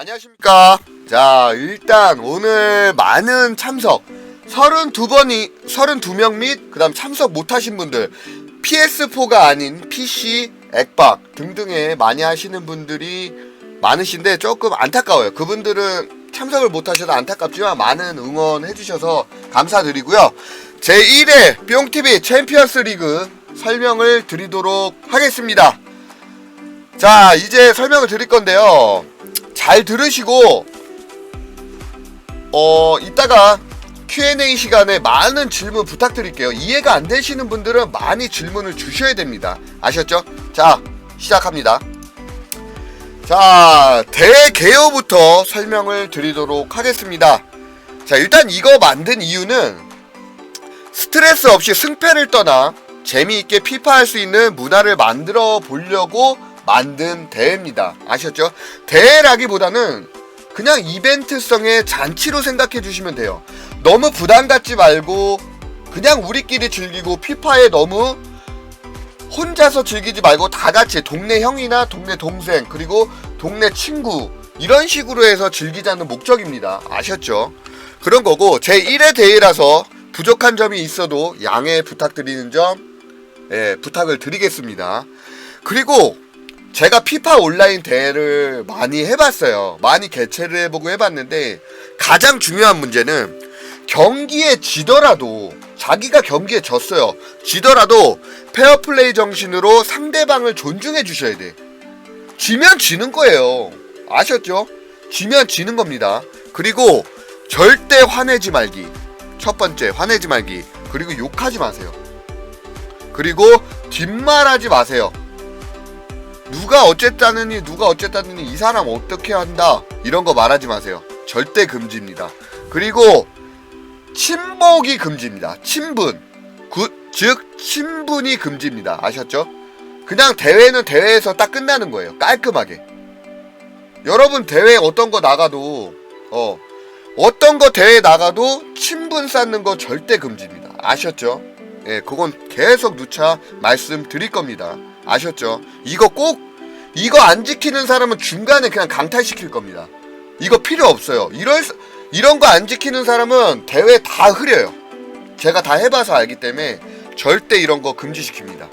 안녕하십니까. 자, 일단 오늘 많은 참석 32번이 32명 및 그다음 참석 못 하신 분들 PS4가 아닌 PC, 액박 등등에 많이 하시는 분들이 많으신데 조금 안타까워요. 그분들은 참석을 못 하셔서 안타깝지만 많은 응원해 주셔서 감사드리고요. 제1회 뿅TV 챔피언스 리그 설명을 드리도록 하겠습니다. 자, 이제 설명을 드릴 건데요. 잘 들으시고 어 이따가 Q&A 시간에 많은 질문 부탁드릴게요. 이해가 안 되시는 분들은 많이 질문을 주셔야 됩니다. 아셨죠? 자, 시작합니다. 자, 대개요부터 설명을 드리도록 하겠습니다. 자, 일단 이거 만든 이유는 스트레스 없이 승패를 떠나 재미있게 피파할 수 있는 문화를 만들어 보려고 만든 대회입니다. 아셨죠? 대회라기보다는 그냥 이벤트성의 잔치로 생각해 주시면 돼요. 너무 부담 갖지 말고 그냥 우리끼리 즐기고 피파에 너무 혼자서 즐기지 말고 다 같이 동네 형이나 동네 동생 그리고 동네 친구 이런 식으로 해서 즐기자는 목적입니다. 아셨죠? 그런 거고 제 1회 대회라서 부족한 점이 있어도 양해 부탁드리는 점 예, 부탁을 드리겠습니다. 그리고 제가 피파 온라인 대회를 많이 해봤어요. 많이 개최를 해보고 해봤는데 가장 중요한 문제는 경기에 지더라도 자기가 경기에 졌어요. 지더라도 페어플레이 정신으로 상대방을 존중해 주셔야 돼. 지면 지는 거예요. 아셨죠? 지면 지는 겁니다. 그리고 절대 화내지 말기. 첫 번째, 화내지 말기. 그리고 욕하지 마세요. 그리고 뒷말하지 마세요. 누가 어쨌다느니 누가 어쨌다느니 이 사람 어떻게 한다 이런 거 말하지 마세요. 절대 금지입니다. 그리고 친복이 금지입니다. 친분. 그, 즉 친분이 금지입니다. 아셨죠? 그냥 대회는 대회에서 딱 끝나는 거예요. 깔끔하게. 여러분 대회 어떤 거 나가도 어 어떤 거 대회 나가도 친분 쌓는 거 절대 금지입니다. 아셨죠? 예, 그건 계속 누차 말씀드릴 겁니다. 아셨죠? 이거 꼭 이거 안 지키는 사람은 중간에 그냥 강탈시킬 겁니다. 이거 필요 없어요. 이럴 수- 이런 거 안 지키는 사람은 대회 다 흐려요. 제가 다 해봐서 알기 때문에 절대 이런 거 금지시킵니다.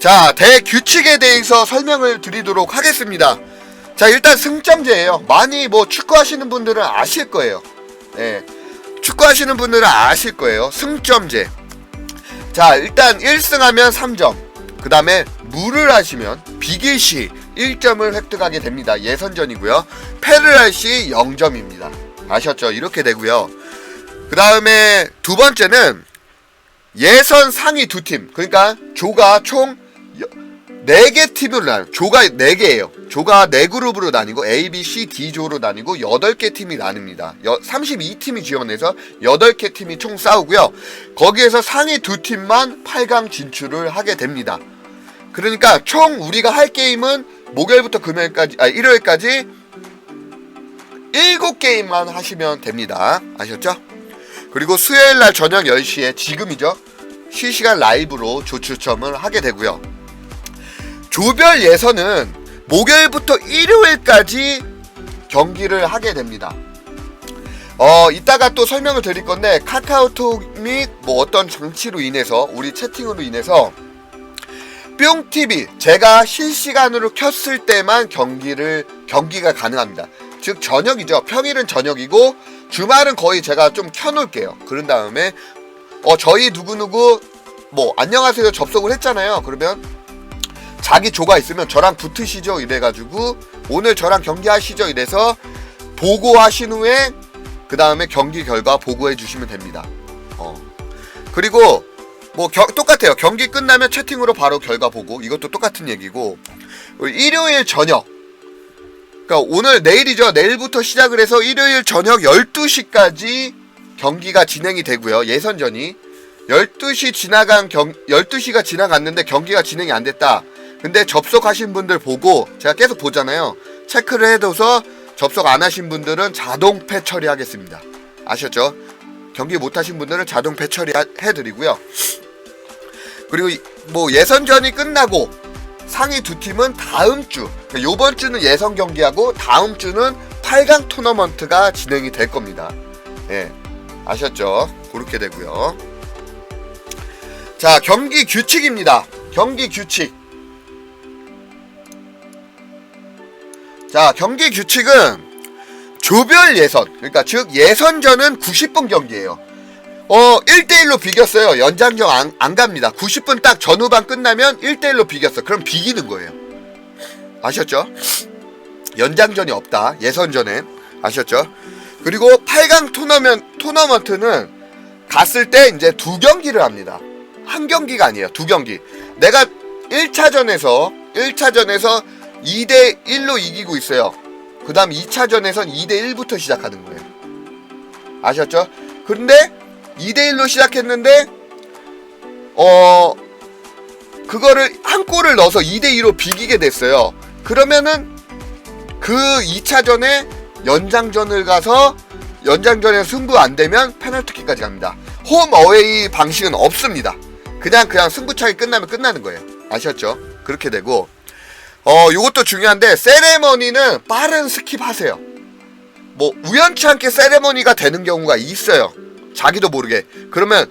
자, 대규칙에 대해서 설명을 드리도록 하겠습니다. 자, 일단 승점제예요. 많이 뭐 축구하시는 분들은 아실 거예요. 예. 축구하시는 분들은 아실 거예요. 승점제. 자, 일단 1승하면 3점. 그 다음에 무를 하시면 비길시 1점을 획득하게 됩니다. 예선전이고요. 패를 할 시 0점입니다. 아셨죠? 이렇게 되고요. 그 다음에 두 번째는 예선 상위 두 팀. 그러니까 조가 총 4개 팀으로 나뉘어 조가 4개예요. 조가 4그룹으로 나뉘고 A, B, C, D 조로 나뉘고 8개 팀이 나뉩니다. 32팀이 지원해서 8개 팀이 총 싸우고요. 거기에서 상위 두 팀만 8강 진출을 하게 됩니다. 그러니까 총 우리가 할 게임은 목요일부터 금요일까지 아 일요일까지 7게임만 하시면 됩니다. 아셨죠? 그리고 수요일 날 저녁 10시에 지금이죠. 실시간 라이브로 조추첨을 하게 되고요. 조별 예선은 목요일부터 일요일까지 경기를 하게 됩니다. 어, 이따가 또 설명을 드릴 건데 카카오톡 및 뭐 어떤 장치로 인해서 우리 채팅으로 인해서 뿅TV 제가 실시간으로 켰을 때만 경기를 경기가 가능합니다. 즉 저녁이죠. 평일은 저녁이고 주말은 거의 제가 좀 켜놓을게요. 그런 다음에 어 저희 누구 누구 뭐 안녕하세요 접속을 했잖아요. 그러면 자기 조가 있으면 저랑 붙으시죠 이래가지고 오늘 저랑 경기하시죠 이래서 보고하신 후에 그 다음에 경기 결과 보고해 주시면 됩니다. 어 그리고 뭐 겨- 똑같아요. 경기 끝나면 채팅으로 바로 결과 보고 이것도 똑같은 얘기고 일요일 저녁 그러니까 오늘 내일이죠. 내일부터 시작을 해서 일요일 저녁 12시까지 경기가 진행이 되고요. 예선전이 12시 지나간 경 12시가 지나갔는데 경기가 진행이 안 됐다. 근데 접속하신 분들 보고 제가 계속 보잖아요. 체크를 해둬서 접속 안 하신 분들은 자동 폐 처리하겠습니다. 아셨죠? 경기 못 하신 분들은 자동 폐 처리해 드리고요. 그리고 이- 뭐 예선전이 끝나고 상위 두 팀은 다음 주, 그러니까 요번 주는 예선 경기하고 다음 주는 8강 토너먼트가 진행이 될 겁니다. 예. 아셨죠? 그렇게 되고요. 자, 경기 규칙입니다. 경기 규칙. 자, 경기 규칙은 조별 예선. 그러니까 즉 예선전은 90분 경기예요. 어, 1대1로 비겼어요. 연장전 안, 안 갑니다. 90분 딱 전후반 끝나면 1대1로 비겼어. 그럼 비기는 거예요. 아셨죠? 연장전이 없다. 예선전엔. 아셨죠? 그리고 8강 토너먼, 토너먼트는 갔을 때 이제 두 경기를 합니다. 한 경기가 아니에요. 두 경기. 내가 1차전에서 1차전에서 2대 1로 이기고 있어요. 그 다음 2차전에선 2대 1부터 시작하는 거예요. 아셨죠? 근데 2대 1로 시작했는데 어 그거를 한 골을 넣어서 2대 2로 비기게 됐어요. 그러면은 그 2차전에 연장전을 가서 연장전에 승부 안 되면 페널티킥까지 갑니다. 홈 어웨이 방식은 없습니다. 그냥 그냥 승부차기 끝나면 끝나는 거예요. 아셨죠? 그렇게 되고 어 요것도 중요한데 세레머니는 빠른 스킵하세요. 뭐 우연치 않게 세레머니가 되는 경우가 있어요. 자기도 모르게. 그러면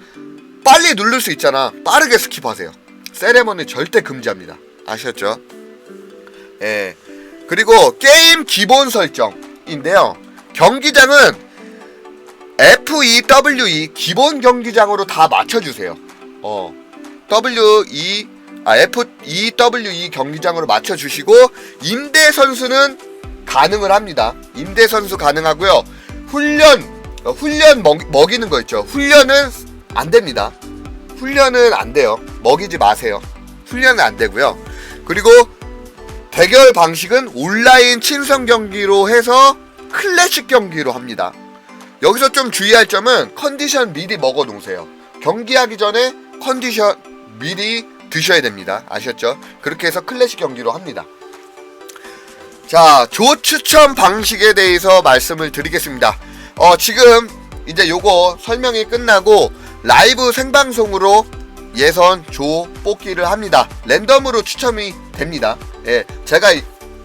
빨리 누를 수 있잖아. 빠르게 스킵하세요. 세레머니 절대 금지합니다. 아셨죠? 예. 그리고 게임 기본 설정인데요. 경기장은 FEWE 기본 경기장으로 다 맞춰주세요. 어, WE 아 FEWE 경기장으로 맞춰주시고 임대 선수는 가능을 합니다. 임대 선수 가능하고요. 훈련 어, 훈련 먹, 먹이는 거 있죠. 훈련은 안 됩니다. 훈련은 안 돼요. 먹이지 마세요. 훈련은 안 되고요. 그리고 대결 방식은 온라인 친선 경기로 해서 클래식 경기로 합니다. 여기서 좀 주의할 점은 컨디션 미리 먹어 놓으세요. 경기하기 전에 컨디션 미리 드셔야 됩니다. 아셨죠? 그렇게 해서 클래식 경기로 합니다. 자, 조 추첨 방식에 대해서 말씀을 드리겠습니다. 어, 지금 이제 요거 설명이 끝나고 라이브 생방송으로 예선 조 뽑기를 합니다. 랜덤으로 추첨이 됩니다. 예, 제가 이-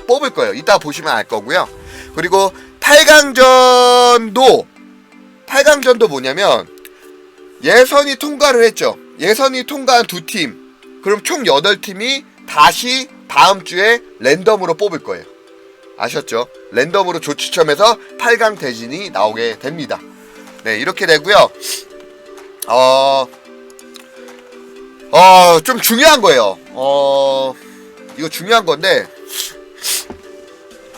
뽑을 거예요. 이따 보시면 알 거고요. 그리고 8강전도 8강전도 뭐냐면 예선이 통과를 했죠. 예선이 통과한 두 팀. 그럼 총 8팀이 다시 다음 주에 랜덤으로 뽑을 거예요. 아셨죠? 랜덤으로 조추첨해서 8강 대진이 나오게 됩니다. 네, 이렇게 되고요. 어, 어, 좀 중요한 거예요. 어, 이거 중요한 건데,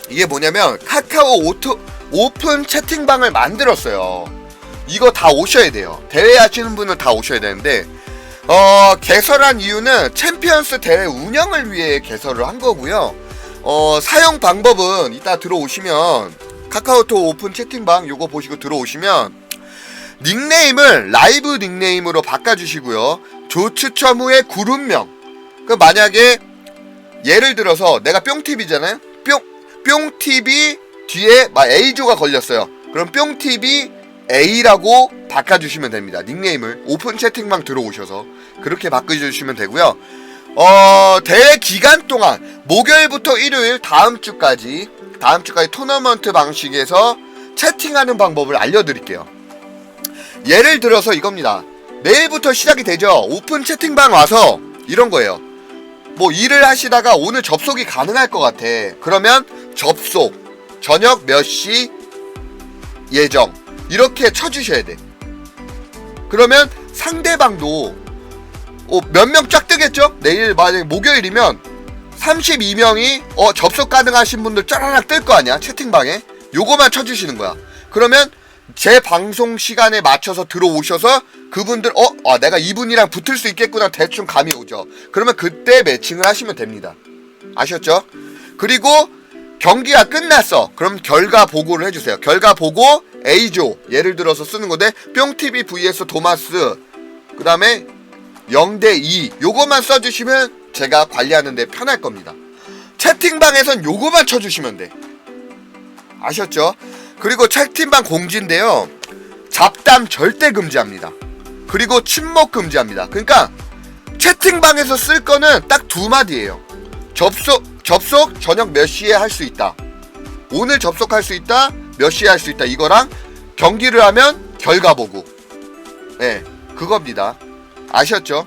이게 뭐냐면, 카카오 오토, 오픈 채팅방을 만들었어요. 이거 다 오셔야 돼요. 대회 하시는 분은 다 오셔야 되는데, 어, 개설한 이유는 챔피언스 대회 운영을 위해 개설을 한 거고요. 어, 사용 방법은 이따 들어오시면, 카카오톡 오픈 채팅방 요거 보시고 들어오시면, 닉네임을 라이브 닉네임으로 바꿔주시고요. 조추첨 후에 그룹명. 그 만약에 예를 들어서 내가 뿅TV잖아요. 뿅 뿅TV 뒤에 막 A조가 걸렸어요. 그럼 뿅TV A라고 바꿔주시면 됩니다. 닉네임을 오픈 채팅방 들어오셔서 그렇게 바꿔주시면 되고요. 어 대회 기간 동안 목요일부터 일요일 다음 주까지 다음 주까지 토너먼트 방식에서 채팅하는 방법을 알려드릴게요. 예를 들어서 이겁니다. 내일부터 시작이 되죠. 오픈 채팅방 와서 이런 거예요. 뭐 일을 하시다가 오늘 접속이 가능할 것 같아. 그러면 접속 저녁 몇 시 예정 이렇게 쳐주셔야 돼. 그러면 상대방도 어, 몇명 쫙 뜨겠죠? 내일 만약에 목요일이면 32명이 어, 접속 가능하신 분들 짜라락 뜰 거 아니야 채팅방에 요거만 쳐주시는 거야. 그러면 제 방송 시간에 맞춰서 들어오셔서 그분들 어, 아, 내가 이분이랑 붙을 수 있겠구나 대충 감이 오죠. 그러면 그때 매칭을 하시면 됩니다. 아셨죠? 그리고 경기가 끝났어. 그럼 결과 보고를 해주세요. 결과 보고 A조 예를 들어서 쓰는 건데 뿅TV vs 도마스 그 다음에 0대 2 요거만 써주시면 제가 관리하는데 편할 겁니다. 채팅방에선 요거만 쳐주시면 돼. 아셨죠? 그리고 채팅방 공지인데요. 잡담 절대 금지합니다. 그리고 침묵 금지합니다. 그러니까 채팅방에서 쓸 거는 딱 두 마디예요. 접속 접속 저녁 몇 시에 할 수 있다. 오늘 접속할 수 있다 몇 시에 할 수 있다 이거랑 경기를 하면 결과 보고 예 그겁니다 아셨죠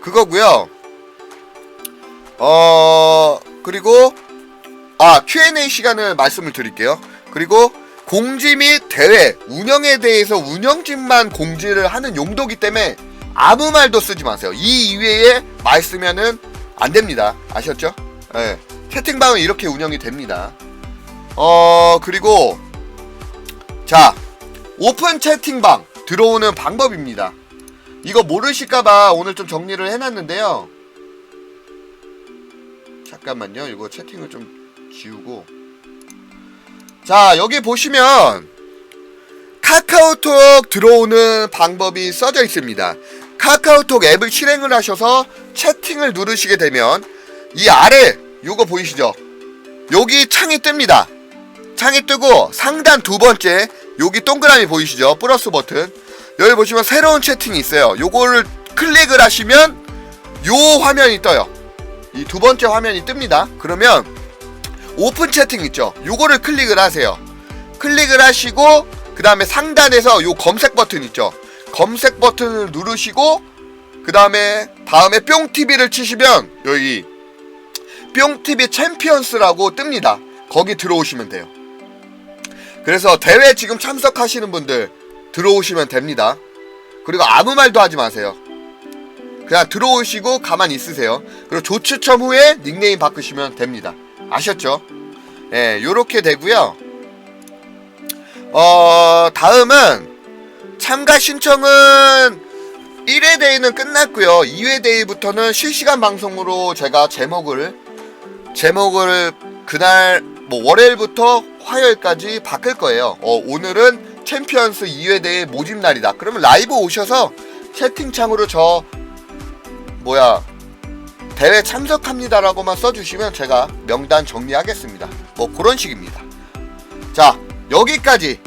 그거고요 어 그리고 아 Q&A 시간을 말씀을 드릴게요 그리고 공지 및 대회 운영에 대해서 운영진만 공지를 하는 용도기 때문에 아무 말도 쓰지 마세요. 이 이외에 말 쓰면은 안 됩니다. 아셨죠? 예. 채팅방은 이렇게 운영이 됩니다. 어, 그리고 자, 오픈 채팅방 들어오는 방법입니다. 이거 모르실까봐 오늘 좀 정리를 해놨는데요. 잠깐만요. 이거 채팅을 좀 지우고. 자, 여기 보시면 카카오톡 들어오는 방법이 써져 있습니다. 카카오톡 앱을 실행을 하셔서 채팅을 누르시게 되면 이 아래 요거 보이시죠? 여기 창이 뜹니다. 창이 뜨고 상단 두 번째 여기 동그라미 보이시죠? 플러스 버튼. 여기 보시면 새로운 채팅이 있어요. 요거를 클릭을 하시면 요 화면이 떠요. 이 두 번째 화면이 뜹니다. 그러면 오픈 채팅 있죠? 요거를 클릭을 하세요. 클릭을 하시고 그 다음에 상단에서 요 검색 버튼 있죠? 검색 버튼을 누르시고 그 다음에 다음에 뿅TV를 치시면 여기 뿅TV 챔피언스라고 뜹니다. 거기 들어오시면 돼요. 그래서 대회 지금 참석하시는 분들 들어오시면 됩니다. 그리고 아무 말도 하지 마세요. 그냥 들어오시고 가만히 있으세요. 그리고 조추첨 후에 닉네임 바꾸시면 됩니다. 아셨죠? 예, 요렇게 되고요. 어, 다음은 참가 신청은 1회 대회는 끝났고요. 2회 대회부터는 실시간 방송으로 제가 제목을 제목을 그날 뭐 월요일부터 화요일까지 바꿀 거예요. 어, 오늘은 챔피언스 2회 대회 모집 날이다. 그러면 라이브 오셔서 채팅창으로 저 뭐야 대회 참석합니다라고만 써주시면 제가 명단 정리하겠습니다. 뭐 그런 식입니다. 자 여기까지